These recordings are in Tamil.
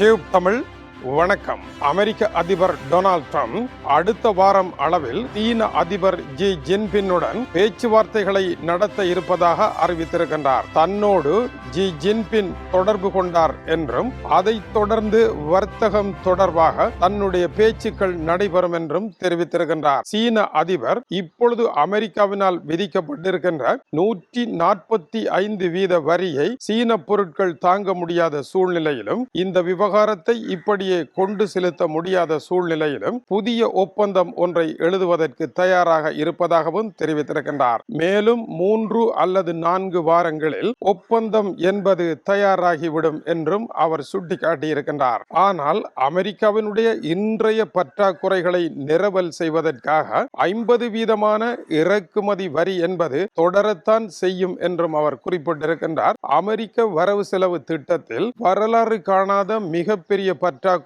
டியூப் தமிழ் வணக்கம். அமெரிக்க அதிபர் டொனால்ட் ட்ரம்ப் அடுத்த வாரம் அளவில் சீன அதிபர் ஜி ஜின்பின்னுடன் பேச்சுவார்த்தைகளை நடத்த இருப்பதாக அறிவித்திருக்கின்றார். தன்னோடு ஜி ஜின்பின் தொடர்பு கொண்டார் என்றும் அதைத் தொடர்ந்து வர்த்தகம் தொடர்பாக தன்னுடைய பேச்சுக்கள் நடைபெறும் என்றும் தெரிவித்திருக்கின்றார். சீன அதிபர் இப்பொழுது அமெரிக்காவினால் விதிக்கப்பட்டிருக்கின்ற நூற்றி நாற்பத்தி ஐந்து வீத வரியை சீன பொருட்கள் தாங்க முடியாத சூழ்நிலையிலும் இந்த விவகாரத்தை இப்படி இப்படியே கொண்டு செலுத்த முடியாத சூழ்நிலையிலும் புதிய ஒப்பந்தம் ஒன்றை எழுதுவதற்கு தயாராக இருப்பதாகவும் தெரிவித்திருக்கின்றார். மேலும் மூன்று அல்லது நான்கு வாரங்களில் ஒப்பந்தம் என்பது தயாராகிவிடும் என்றும் அவர் சுட்டிக்காட்டியிருக்கின்றார். ஆனால் அமெரிக்காவினுடைய இன்றைய பற்றாக்குறைகளை நிரவல் செய்வதற்காக ஐம்பது வீதமான இறக்குமதி வரி என்பது தொடரத்தான் செய்யும் என்றும் அவர் குறிப்பிட்டிருக்கின்றார். அமெரிக்க வரவு செலவு திட்டத்தில் வரலாறு காணாத மிகப்பெரிய பற்றாக்குறை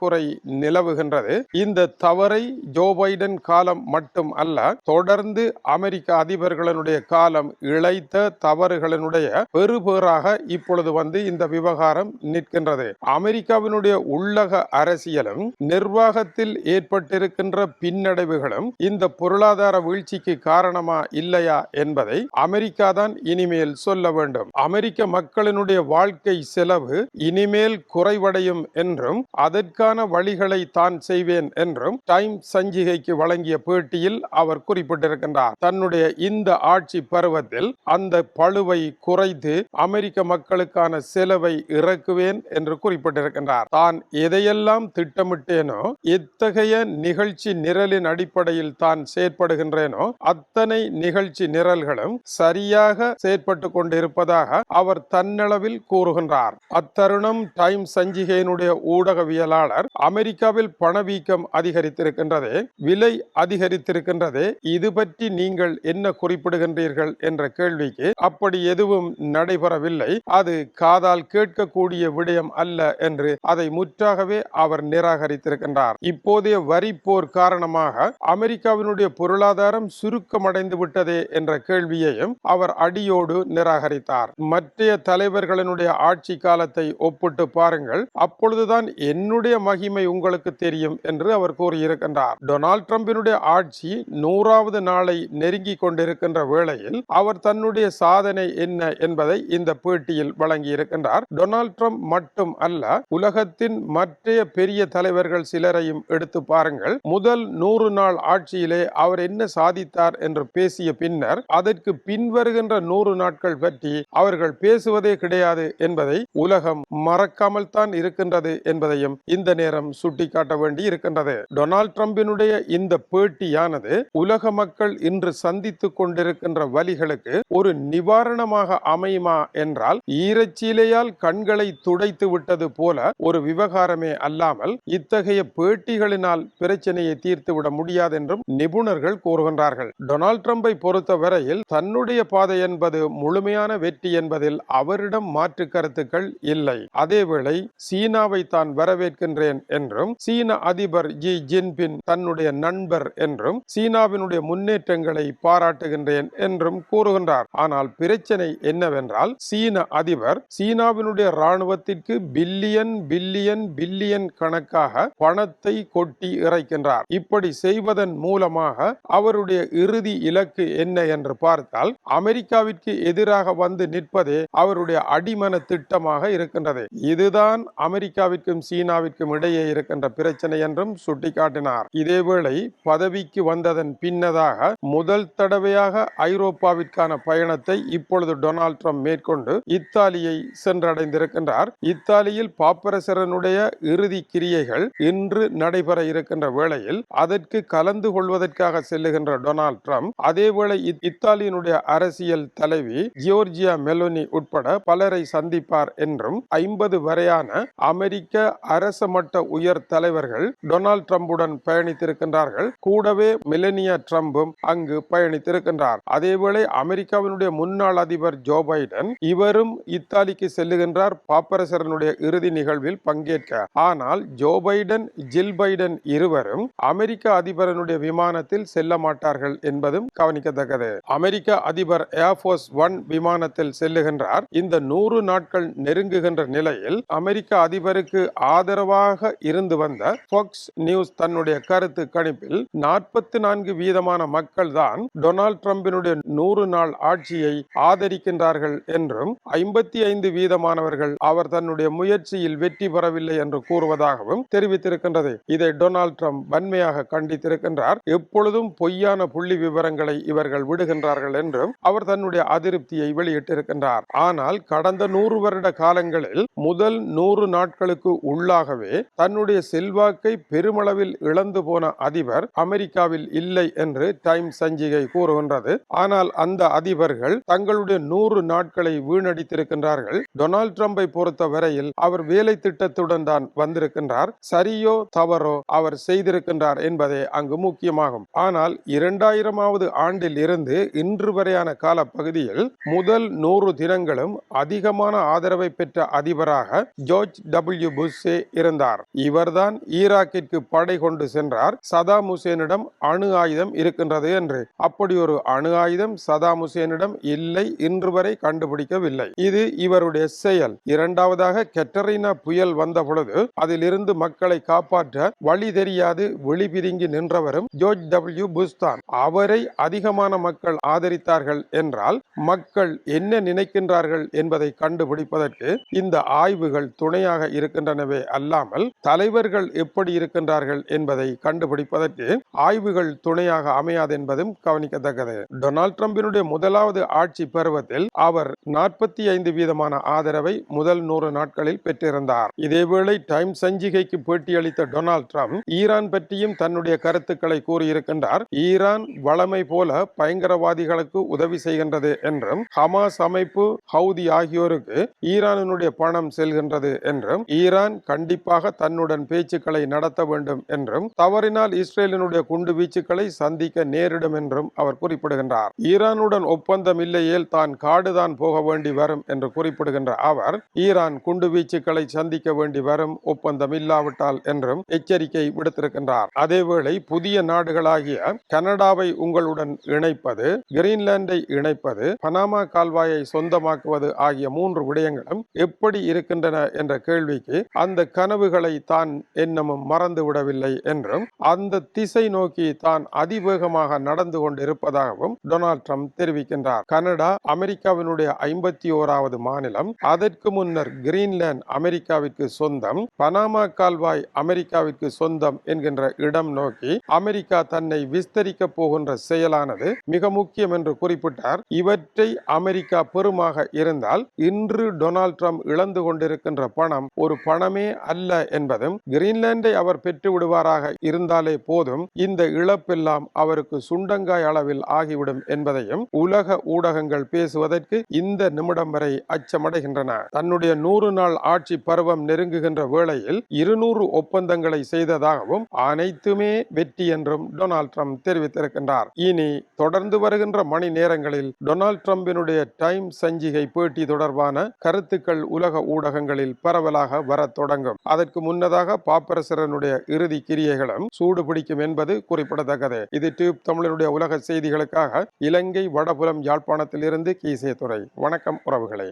நிலவுகின்றது. இந்த தவறை ஜோ பைடன் காலம் மட்டும் அல்ல தொடர்ந்து அமெரிக்க அதிபர்களுடைய காலம் இழைத்த தவறுகளினுடைய பெறுபேறாக இப்பொழுது வந்து இந்த விவகாரம் நிற்கின்றது. அமெரிக்காவினுடைய உள்ளக அரசியலும் நிர்வாகத்தில் ஏற்பட்டிருக்கின்ற பின்னடைவுகளும் இந்த பொருளாதார வீழ்ச்சிக்கு காரணமா இல்லையா என்பதை அமெரிக்கா தான் இனிமேல் சொல்ல வேண்டும். அமெரிக்க மக்களினுடைய வாழ்க்கை செலவு இனிமேல் குறைவடையும் என்றும் அதற்கு அதற்கான வழிகளை தான் செய்வேன் என்றும் டைம் சஞ்சிகைக்கு வழங்கிய பேட்டியில் அவர் குறிப்பிட்டிருக்கின்றார். தன்னுடைய இந்த ஆட்சி பருவத்தில் அந்த பழுவை குறைத்து அமெரிக்க மக்களுக்கான செலவை இறக்குவேன் என்று குறிப்பிட்டிருக்கின்றார். தான் எதையெல்லாம் திட்டமிட்டேனோ எத்தகைய நிகழ்ச்சி நிரலின் அடிப்படையில் தான் செயற்படுகின்றேனோ அத்தனை நிகழ்ச்சி நிரல்களும் சரியாக செயற்பட்டு கொண்டிருப்பதாக அவர் தன்னளவில் கூறுகின்றார். அத்தருணம் டைம் சஞ்சிகையினுடைய ஊடகவியலாளர் அமெரிக்காவில் பணவீக்கம் அதிகரித்திருக்கின்றது. விலை அதிகரித்திருக்கின்றதே. இது பற்றி நீங்கள் என்ன குறிப்பிடுகின்றீர்கள் என்ற கேள்விக்கு அப்படி எதுவும் நடைபெறவில்லை. அது காதால் கேட்கக்கூடிய விடயம் அல்ல என்று அதை முற்றாகவே அவர் நிராகரித்திருக்கின்றார். இப்போதைய வரி போர் காரணமாக அமெரிக்காவினுடைய பொருளாதாரம் சுருக்கமடைந்து விட்டதே என்ற கேள்வியையும் அவர் அடியோடு நிராகரித்தார். மற்றைய தலைவர்களினுடைய ஆட்சி காலத்தை ஒப்பிட்டு பாருங்கள். அப்பொழுதுதான் என்னுடைய மகிமை உங்களுக்கு தெரியும் என்று அவர் கூறியிருக்கின்றார். டொனால்ட் டிரம்பினுடைய ஆட்சி நூறாவது நாளை நெருங்கி கொண்டிருக்கின்ற வேளையில் அவர் தன்னுடைய சாதனை என்ன என்பதை இந்த பேட்டியில் வழங்கி இருக்கின்றார் டொனால்ட் ட்ரம்ப் மட்டும் அல்ல உலகத்தின் மற்ற பெரிய தலைவர்கள் சிலரையும் எடுத்து பாருங்கள். முதல் நூறு நாள் ஆட்சியிலே அவர் என்ன சாதித்தார் என்று பேசிய பின்னர் அதற்கு பின்வருகின்ற நூறு நாட்கள் பற்றி அவர்கள் பேசுவதே கிடையாது என்பதை உலகம் மறக்காமல் தான் இருக்கின்றது என்பதையும் இந்த நேரம் சுட்டிக்காட்ட வேண்டி இருக்கின்றது. டொனால்ட் ட்ரம்பினுடைய இந்த பேட்டியானது உலக மக்கள் இன்று சந்தித்துக் கொண்டிருக்கின்ற வழிகளுக்கு ஒரு நிவாரணமாக அமையுமா என்றால் ஈரச்சீலையால் கண்களை துடைத்து விட்டது போல ஒரு விவகாரமே அல்லாமல் இத்தகைய பேட்டிகளினால் பிரச்சனையை தீர்த்துவிட முடியாது என்றும் நிபுணர்கள் கூறுகின்றார்கள். டொனால்ட் ட்ரம்பை பொறுத்தவரையில் தன்னுடைய பாதை என்பது முழுமையான வெற்றி என்பதில் அவரிடம் மாற்று கருத்துக்கள் இல்லை. அதேவேளை சீனாவை தான் வரவேற்கின்ற இருக்கிறேன் என்றும் சீன அதிபர் ஜி ஜின்பின் தன்னுடைய நண்பர் என்றும் சீனாவினுடைய முன்னேற்றங்களை பாராட்டுகின்றேன் என்றும் கூறுகின்றார். ஆனால் பிரச்சனை என்னவென்றால் சீன அதிபர் சீனாவினுடைய ராணுவத்திற்கு பில்லியன் பில்லியன் பில்லியன் கணக்காக பணத்தை கொட்டி இறைக்கின்றார். இப்படி செய்வதன் மூலமாக அவருடைய இறுதி இலக்கு என்ன என்று பார்த்தால் அமெரிக்காவிற்கு எதிராக வந்து நிற்பதே அவருடைய அடிமன திட்டமாக இருக்கின்றது. இதுதான் அமெரிக்காவிற்கும் சீனாவிற்கும் இடையே இருக்கின்ற பிரச்சனை என்றும் சுட்டிக்காட்டினார். இதேவேளை பதவிக்கு வந்ததன் பின்னதாக முதல் தடவையாக ஐரோப்பாவிற்கான பயணத்தை இப்பொழுது டொனால்ட் ட்ரம்ப் மேற்கொண்டு இத்தாலியை சென்றடைந்திருக்கின்றார். இத்தாலியில் பாப்பரசரனுடைய இறுதி கிரியைகள் இன்று நடைபெற இருக்கின்ற வேளையில் அதற்கு கலந்து கொள்வதற்காக செல்லுகின்ற டொனால்ட் ட்ரம்ப் அதேவேளை இத்தாலியினுடைய அரசியல் தலைவி ஜியோர்ஜியா மெலோனி உட்பட பலரை சந்திப்பார் என்றும் ஐம்பது வரையான அமெரிக்க அரச மட்ட உயர் தலைவர்கள் டொனால்ட் ட்ரம்புடன் பயணித்திருக்கின்றார்கள். கூடவே மெலனியா ட்ரம்பும் அங்கு பயணித்திருக்கின்றார். அதேவேளை அமெரிக்காவினுடைய முன்னாள் அதிபர் ஜோ பைடன் இவரும் இத்தாலிக்கு செல்லுகின்றார் பாப்பரசரனுடைய இறுதி நிகழ்வில் பங்கேற்க. ஆனால் ஜோ பைடன் ஜில் பைடன் இருவரும் அமெரிக்க அதிபரனுடைய விமானத்தில் செல்ல மாட்டார்கள் என்பதும் கவனிக்கத்தக்கது. அமெரிக்க அதிபர் ஏர்போர்ஸ் ஒன் விமானத்தில் செல்லுகின்றார். இந்த நூறு நாட்கள் நெருங்குகின்ற நிலையில் அமெரிக்க அதிபருக்கு ஆதரவாக நடுவாக இருந்து வந்த ஃபாக்ஸ் நியூஸ் தன்னுடைய கருத்து கணிப்பில் நாற்பத்தி நான்கு வீதமான மக்கள் தான் டொனால்ட் ட்ரம்பினுடைய நூறு நாள் ஆட்சியை ஆதரிக்கின்றார்கள் என்றும் ஐம்பத்தி ஐந்து வீதமானவர்கள் அவர் தன்னுடைய முயற்சியில் வெற்றி பெறவில்லை என்று கூறுவதாகவும் தெரிவித்திருக்கின்றது. இதை டொனால்ட் ட்ரம்ப் வன்மையாக கண்டித்திருக்கின்றார். எப்பொழுதும் பொய்யான புள்ளி விவரங்களை இவர்கள் விடுகின்றார்கள் என்றும் அவர் தன்னுடைய அதிருப்தியை வெளியிட்டிருக்கின்றார். ஆனால் கடந்த நூறு வருட காலங்களில் முதல் நூறு நாட்களுக்கு உள்ளாகவே தன்னுடைய செல்வாக்கை பெருமளவில் இழந்து போன அதிபர் அமெரிக்காவில் இல்லை என்று டைம் சஞ்சிகை கூறுகின்றது. ஆனால் அந்த அதிபர்கள் தங்களுடைய நூறு நாட்களை வீணடித்திருக்கின்றார்கள். டொனால்ட் ட்ரம்பை பொறுத்த வரையில் அவர் வேலை திட்டத்துடன் தான் வந்திருக்கின்றார். சரியோ தவறோ அவர் செய்திருக்கின்றார் என்பதே அங்கு முக்கியமாகும். ஆனால் இரண்டாயிரமாவது ஆண்டில் இருந்து இன்று வரையான காலப்பகுதியில் முதல் நூறு தினங்களும் அதிகமான ஆதரவை பெற்ற அதிபராக ஜார்ஜ் டபிள்யூ புஷ்ஷே இருந்தார். இவர்தான் ஈராக்கிற்கு படை கொண்டு சென்றார். சதாம் ஹுசேனிடம் அணு ஆயுதம் இருக்கின்றது என்று. அப்படி ஒரு அணு ஆயுதம் சதாம் ஹுசேனிடம் இல்லை இன்று வரை கண்டுபிடிக்கவில்லை. இது இவருடைய செயல். இரண்டாவதாக கெட்டரினா புயல் வந்த பொழுது அதிலிருந்து மக்களை காப்பாற்ற வழி தெரியாது வெளிபிதுங்கி நின்றவரும் ஜோர்ஜ் டபிள்யூ புஷ் தான். அவரை அதிகமான மக்கள் ஆதரித்தார்கள் என்றால் மக்கள் என்ன நினைக்கின்றார்கள் என்பதை கண்டுபிடிப்பதற்கு இந்த ஆய்வுகள் துணையாக இருக்கின்றனவே அல்லாமல். தலைவர்கள் எப்படி இருக்கின்றார்கள் என்பதை கண்டுபிடிப்பதற்கு ஆய்வுகள் துணையாக அமையாது என்பதும் கவனிக்கத்தக்கது. டொனால்ட் ட்ரம்பினுடைய முதலாவது ஆட்சி பருவத்தில் அவர் நாற்பத்தி ஐந்து வீதமான ஆதரவை முதல் நூறு நாட்களில் பெற்றிருந்தார். இதேவேளை டைம் சஞ்சிகைக்கு பேட்டியளித்த டொனால்ட் ட்ரம்ப் ஈரான் பற்றியும் தன்னுடைய கருத்துக்களை கூறியிருக்கின்றார். ஈரான் வளமை போல பயங்கரவாதிகளுக்கு உதவி செய்கின்றது என்றும் ஹமாஸ் அமைப்பு ஹவுதி ஆகியோருக்கு ஈரானினுடைய பணம் செல்கின்றது என்றும் ஈரான் கண்டிப்பாக தன்னுடன் பேச்சுக்களை நடத்த வேண்டும் என்றும் தவறினால் இஸ்ரேலினுடைய குண்டு வீச்சுக்களை சந்திக்க நேரிடும் என்றும் அவர் குறிப்பிடுகின்றார். ஈரானுடன் ஒப்பந்தம் இல்லையேல் தான் காடுதான் போக வேண்டி வரும் என்று குறிப்பிடுகின்ற அவர் ஈரான் குண்டு வீச்சுக்களை சந்திக்க வேண்டி வரும் ஒப்பந்தம் இல்லாவிட்டால் என்றும் எச்சரிக்கை விடுத்திருக்கின்றார். அதேவேளை புதிய நாடுகளாகிய கனடாவை உங்களுடன் இணைப்பது கிரீன்லாந்தை இணைப்பது பனாமா கால்வாயை சொந்தமாக்குவது ஆகிய மூன்று விடயங்களும் எப்படி இருக்கின்றன என்ற கேள்விக்கு அந்த கனவுகள் தான் என்னமும் மறந்து விடவில்லை என்றும் அந்த திசை நோக்கி தான் அதிவேகமாக நடந்து கொண்டிருப்பதாகவும் டொனால்ட் ட்ரம்ப் தெரிவிக்கின்றார். கனடா அமெரிக்காவினுடைய ஐம்பத்தி ஓராவது மாநிலம். அதற்கு முன்னர் கிரீன்லாந்து அமெரிக்காவிற்கு சொந்தம். பனாமா கால்வாய் அமெரிக்காவிற்கு சொந்தம் என்கின்ற இடம் நோக்கி அமெரிக்கா தன்னை விஸ்தரிக்க போகின்ற செயலானது மிக முக்கியம் என்று குறிப்பிட்டார். இவற்றை அமெரிக்கா பெருமாக இருந்தால் இன்று டொனால்ட் ட்ரம்ப் இழந்து கொண்டிருக்கின்ற பணம் ஒரு பணமே அல்ல என்பதும் கிரீன்லாந்தை அவர் பெற்று விடுவாராக இருந்தாலே போதும் இந்த இழப்பெல்லாம் அவருக்கு சுண்டங்காய் அளவில் ஆகிவிடும் என்பதையும் உலக ஊடகங்கள் பேசுவதற்கு இந்த நிமிடம் வரை அச்சமடைகின்றன. தன்னுடைய நூறு நாள் ஆட்சி பருவம் நெருங்குகின்ற வேளையில் இருநூறு ஒப்பந்தங்களை செய்ததாகவும் அனைத்துமே வெற்றி என்றும் டொனால்ட் ட்ரம்ப் தெரிவித்திருக்கின்றார். இனி தொடர்ந்து வருகின்ற மணி நேரங்களில் டொனால்ட் ட்ரம்பினுடைய டைம் சஞ்சிகை பேட்டி தொடர்பான கருத்துக்கள் உலக ஊடகங்களில் பரவலாக வரத் தொடங்கும். அதை அதற்கு முன்னதாக பாப்பரசரனுடைய இறுதி கிரியைகளும் சூடு பிடிக்கும் என்பது குறிப்பிடத்தக்கது. இது டியூப் தமிழனுடைய உலக செய்திகளுக்காக இலங்கை வடபுலம் யாழ்ப்பாணத்திலிருந்து கீசே துறை வணக்கம் உறவுகளே.